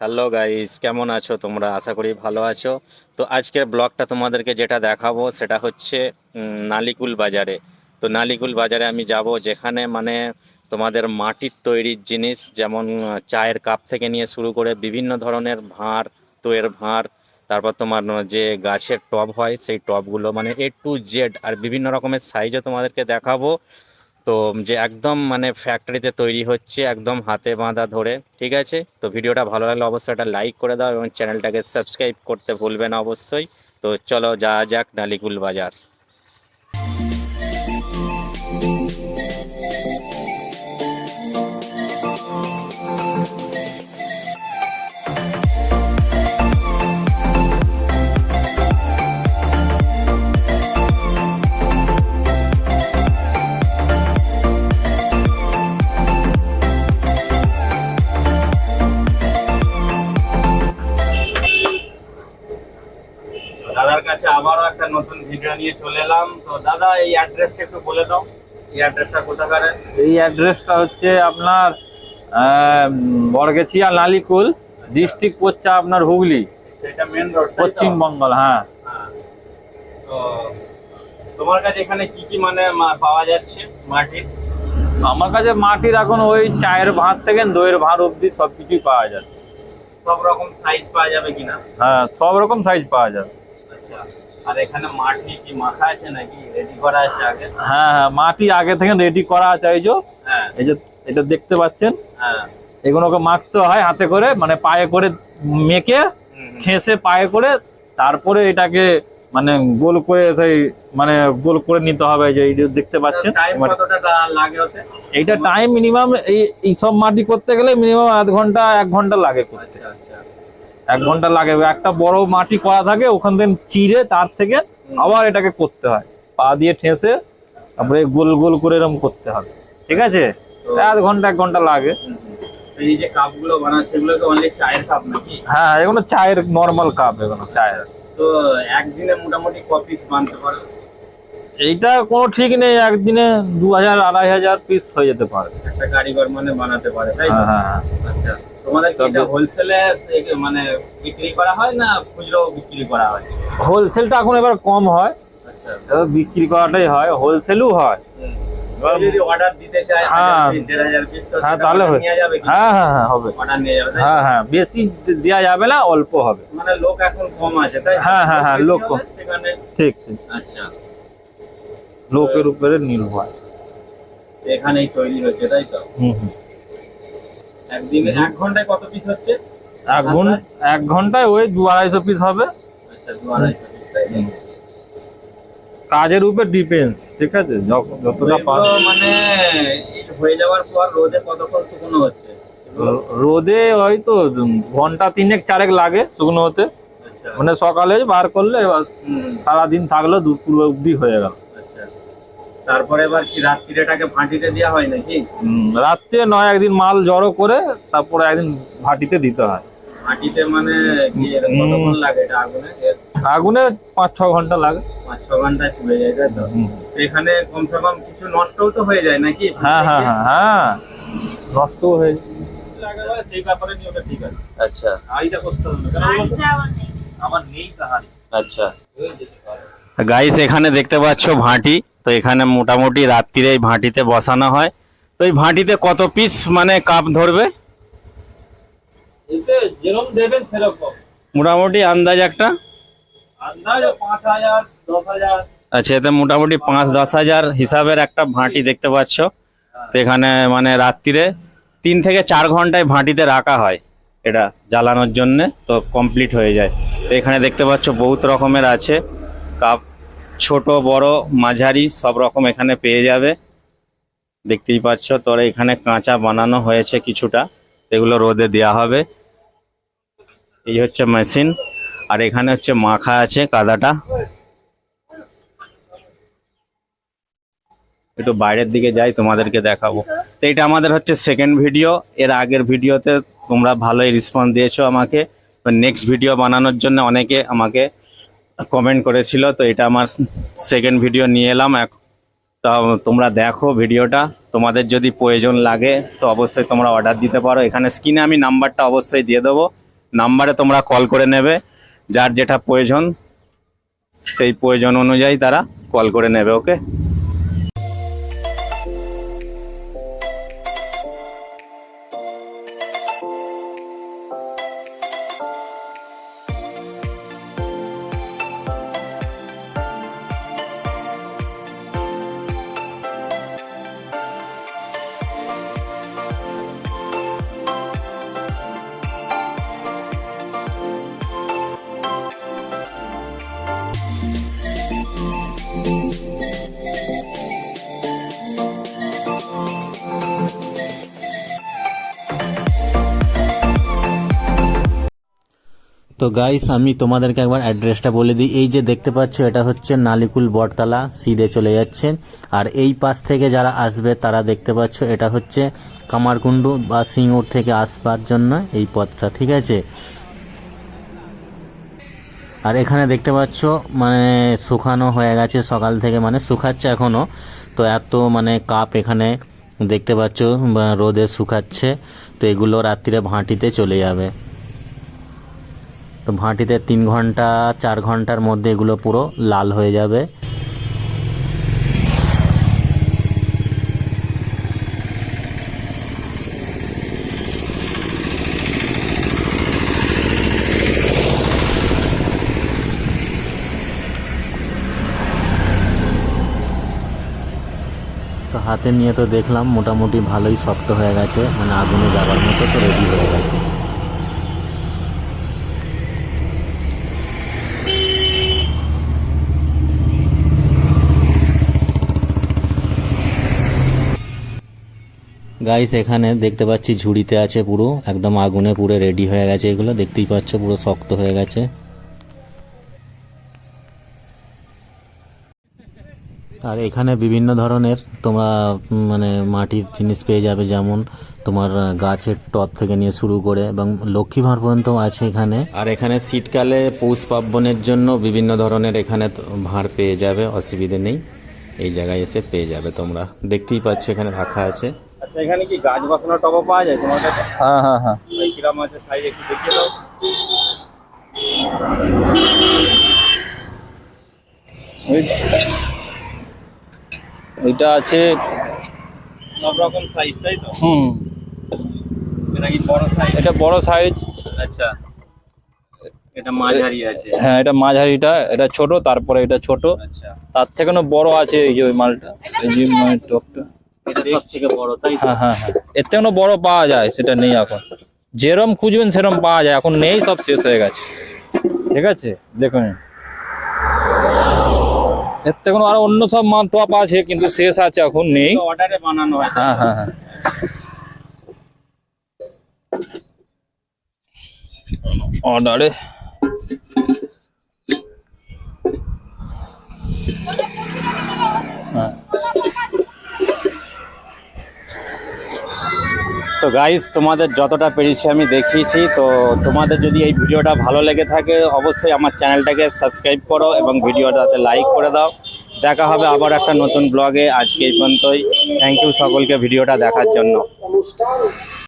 Hello guys কেমন আছো তোমরা? আশা করি ভালো আছো। তো আজকের ব্লগটা তোমাদেরকে যেটা দেখাবো, সেটা হচ্ছে নালিকুল বাজারে। তো নালিকুল বাজারে আমি যাব যেখানে মানে তোমাদের মাটির তৈরির জিনিস, যেমন চায়ের কাপ থেকে নিয়ে শুরু করে বিভিন্ন ধরনের ভাঁড়, তোয়ের ভাঁড়, তারপর তোমার যে গাছের টব হয়, সেই টবগুলো মানে এ টু জেড আর বিভিন্ন রকমের সাইজও তোমাদেরকে দেখাবো। তো যে একদম মানে ফ্যাক্টরিতে তৈরি হচ্ছে, একদম হাতে বাঁধা ধরে, ঠিক আছে? তো ভিডিওটা ভালো লাগলে অবশ্যই একটা লাইক করে দাও এবং চ্যানেলটাকে সাবস্ক্রাইব করতে ভুলবে না অবশ্যই। তো চলো যা যাক নালিকুল বাজার। নতুন ভিডিও নিয়ে চলে এলাম। তো দাদা এই অ্যাড্রেসটা একটু বলে দাও। এই অ্যাড্রেসটা কোথাকার? এই অ্যাড্রেসটা হচ্ছে আপনার বরগেছিয়া লালিকুল ডিস্ট্রিক্ট পড়ছে আপনার হুগলি। সেটা মেন রোড পশ্চিমবঙ্গল হ্যাঁ। তো তোমার কাছে এখানে কি কি মানে পাওয়া যাচ্ছে? মাটির? আমার কাছে মাটির এখন ওই চায়ের ভাত থেকে দইয়ের ভাত অবধি সব কিছুই পাওয়া যায় সব রকম সাইজ পাওয়া যাবে কিনা? হ্যাঁ সব রকম সাইজ পাওয়া যায় আচ্ছা। আর এখানে মাটি কি মাখা আছে নাকি? রেডি করা আছে আগে? হ্যাঁ হ্যাঁ মাটি আগে থেকে রেডি করা আছে এই যে। হ্যাঁ। এই যে এটা দেখতে পাচ্ছেন? হ্যাঁ। এগুলোকে মাখতে হয় হাতে করে মানে পায়ে করে মেখে। খেসে পায়ে করে তারপরে এটাকে মানে গোল করে সেই মানে গোল করে নিতে হবে যে এই যে দেখতে পাচ্ছেন? এইটা টাইম মিনিমাম এই এই সব মাটি করতে গেলে মিনিমাম আধ ঘণ্টা এক ঘণ্টা লাগে করতে। আচ্ছা আচ্ছা। এক ঘণ্টা লাগে। একটা বড় মাটি করা থাকে ওখান থেকে চিরে তার থেকে আবার এটাকে করতে হয়। পা দিয়ে ঠেসে তারপরে গোল গোল করে এরকম করতে হবে। ঠিক আছে? আধ ঘণ্টা এক ঘণ্টা লাগে। এই যে কাপগুলো বানাচ্ছে এগুলো তো অনলি চায়ের কাপ নাকি? হ্যাঁ এগুলো চায়ের নর্মাল কাপ এগুলো চায়ের। তো একদিনে মোটামুটি ক পিস বানতে পারে? এইটা কোনো ঠিক নেই একদিনে দু হাজার আড়াই হাজার পিস হয়ে যেতে পারে। একটা কারিগর মানে বানাতে পারে তাই তো? হ্যাঁ হ্যাঁ। আচ্ছা। তোমাদের হোলসেলে মানে বিক্রি করা হয় না খুচরো বিক্রি করা হয়? হোলসেলটা এখন এবার কম হয়। আচ্ছা। বিক্রি করাটাই হয় হোলসেলও হয়। যদি অর্ডার দিতে চায় হ্যাঁ। হ্যাঁ তাহলে হয়। হ্যাঁ হ্যাঁ হবে। অর্ডার নিয়ে যাবে হ্যাঁ হ্যাঁ বেশি দেওয়া যাবে না অল্প হবে। মানে লোক এখন কম আছে তাই হ্যাঁ, হ্যাঁ, হ্যাঁ, লোক কম। ঠিক ঠিক। আচ্ছা। লোকের উপরে নির্ভর। এখানেই তৈরি হচ্ছে তাই তো? হুম হুম। একদিনে এক ঘন্টায় কত পিস হচ্ছে? এক ঘণ্টা এক ঘন্টায় ওই দু আড়াইশো পিস হবে। আচ্ছা দু আড়াইশো পিস? কাজের উপর ডিপেন্ডস ঠিক আছে? যতটা পার মানে হয়ে যাওয়ার পর রোদে কতক্ষণ শুকনো হচ্ছে? রোদে হয়তো ঘণ্টা তিনেক চারেক লাগে শুকনো হতে। আচ্ছা। মানে সকালে বার করলে সারাদিন থাকলে দুপুর অব্দি হয়ে গেল। তারপরে এবার কি রাত্রিটাকে ভাটিতে দেওয়া হয় নাকি? রাত্রে নয় একদিন মাল জড়ো করে তারপরে একদিন ভাটিতে দিতে হয়। ভাটিতে মানে কি কতক্ষণ লাগে এটা আগুনে? আগুনে পাঁচ ছ ঘণ্টা লাগে। পাঁচ ছ ঘন্টায় চলে যায় তাই তো? এখানে কমসে কম কিছু নষ্টও তো হয়ে যায় নাকি? হ্যাঁ হ্যাঁ হ্যাঁ হ্যাঁ। নষ্ট হয়ে সেই ব্যাপারে নিয়ে ওটা ঠিক আছে। আচ্ছা। আইটা করতে হবে আমার নেই। আচ্ছা। গাইস এখানে দেখতে পাচ্ছ ভাঁটি। তো এখানে মোটামুটি রাত্রিরে এই ভাঁটিতে বসানো হয়। তো এই ভাঁটিতে কত পিস মানে কাপ ধরবে? মোটামুটি আন্দাজ একটা? আচ্ছা এতে মোটামুটি পাঁচ দশ হাজার হিসাবের একটা ভাঁটি দেখতে পাচ্ছ। তো এখানে মানে রাত্রিরে তিন থেকে চার ঘন্টায় ভাঁটিতে রাখা হয় এটা জ্বালানোর জন্যে তো কমপ্লিট হয়ে যায়। তো এখানে দেখতে পাচ্ছ বহুত রকমের আছে। কাপ ছোট, বড়, মাঝারি, সব রকম এখানে পেয়ে যাবে। দেখতেই পাচ্ছ, তোরা এখানে কাঁচা বানানো হয়েছে কিছুটা। এগুলো রোদে দেওয়া হবে। এই হচ্ছে মেশিন। আর এখানে হচ্ছে মাখা আছে, কাদাটা। একটু বাইরের দিকে যাই, তোমাদেরকে দেখাবো। তো এটা আমাদের হচ্ছে সেকেন্ড ভিডিও এর আগের ভিডিওতে তোমরা ভালোই রেসপন্স দিয়েছ আমাকে। নেক্সট ভিডিও বানানোর জন্য অনেকে আমাকে কমেন্ট করেছিল, তো এটা আমার সেকেন্ড ভিডিও নিয়ে এলাম। তা তোমরা দেখো ভিডিওটা তোমাদের যদি প্রয়োজন লাগে, তো অবশ্যই তোমরা অর্ডার দিতে পারো। এখানে স্ক্রিনে আমি নাম্বারটা অবশ্যই দিয়ে দেবো। নাম্বারে তোমরা কল করে নেবে। যার যেটা প্রয়োজন, সেই প্রয়োজন অনুযায়ী তারা কল করে নেবে ওকে তো গাইস আমি তোমাদেরকে একবার অ্যাড্রেসটা বলে দিই। এই যে দেখতে পাচ্ছ, এটা হচ্ছে নালিকুল বটতলা, সিধে চলে যাচ্ছেন। আর এই পাশ থেকে যারা আসবে, তারা দেখতে পাচ্ছ, এটা হচ্ছে কামারকুণ্ডু বা সিঙ্গুর থেকে আসবার জন্য এই পথটা, ঠিক আছে? আর এখানে দেখতে পাচ্ছ মানে শুকানো হয়ে গেছে সকাল থেকে মানে শুকাচ্ছে এখনও। তো এত মানে কাপ এখানে দেখতে পাচ্ছ রোদে শুকাচ্ছে। তো এগুলো রাত্রিরে ভাঁটিতে চলে যাবে। তো ভাঁটিতে তিন ঘণ্টা, চার ঘণ্টার মধ্যে এগুলো পুরো লাল হয়ে যাবে। তো হাতে নিয়ে তো দেখলাম, মোটামুটি ভালোই শক্ত হয়ে গেছে মানে আগুনে যাবার মতো তো রেডি হয়ে গেছে। গাইস এখানে দেখতে পাচ্ছি ঝুড়িতে আছে পুরো, একদম আগুনে পুরো রেডি হয়ে গেছে এগুলো। দেখতেই পাচ্ছ, পুরো শক্ত হয়ে গেছে। আর এখানে বিভিন্ন ধরনের তোমরা মানে মাটির জিনিস পেয়ে যাবে, যেমন তোমার গাছের টপ থেকে নিয়ে শুরু করে, এবং লক্ষ্মী ভাঁড় পর্যন্ত আছে এখানে। আর এখানে শীতকালে পৌষ পার্বণের জন্য বিভিন্ন ধরনের এখানে ভাঁড় পেয়ে যাবে, অসুবিধে নেই। এই জায়গায় এসে পেয়ে যাবে তোমরা। দেখতেই পাচ্ছ, এখানে রাখা আছে। আচ্ছা এখানে কি গাছ বসানোর টবও পাওয়া যায় তোমার কাছে? হ্যাঁ হ্যাঁ হ্যাঁ। কিরাম আছে সাইজ একটু দেখিয়ে দাও। এটা আছে সব রকম সাইজ তাই তো? হুম। এটা কি বড় সাইজ এটা বড় সাইজ আচ্ছা। এটা মাঝারি আছে। হ্যাঁ এটা মাঝারিটা এটা ছোট তারপরে এটা ছোট। আচ্ছা। তার থেকে বড় আছে এই যে ওই মালটা এই যে টপটা। এটা সব থেকে বড় তাই হ্যাঁ হ্যাঁ হ্যাঁ। এর থেকে বড় পাওয়া যায় সেটা নেই এখন। যেরম খুঁজবেন সেরম পাওয়া যায়। এখন নেই সব শেষ হয়ে গেছে। ঠিক আছে? দেখুন। এর থেকে আরও অন্য সব মাল টপ আছে কিন্তু শেষ আছে এখন নেই। অর্ডারে বানানো হ্যাঁ। হ্যাঁ হ্যাঁ অর্ডারে হ্যাঁ। তো গাইজ তোমাদের যতটা পেরেছি আমি দেখিয়েছি, তো তোমাদের যদি এই ভিডিওটা ভালো লেগে থাকে, অবশ্যই আমার চ্যানেলটাকে সাবস্ক্রাইব করো এবং ভিডিওটাতে লাইক করে দাও। দেখা হবে আবার একটা নতুন ব্লগে আজকে এই পর্যন্তই। থ্যাংক ইউ সকলকে ভিডিওটা দেখার জন্য।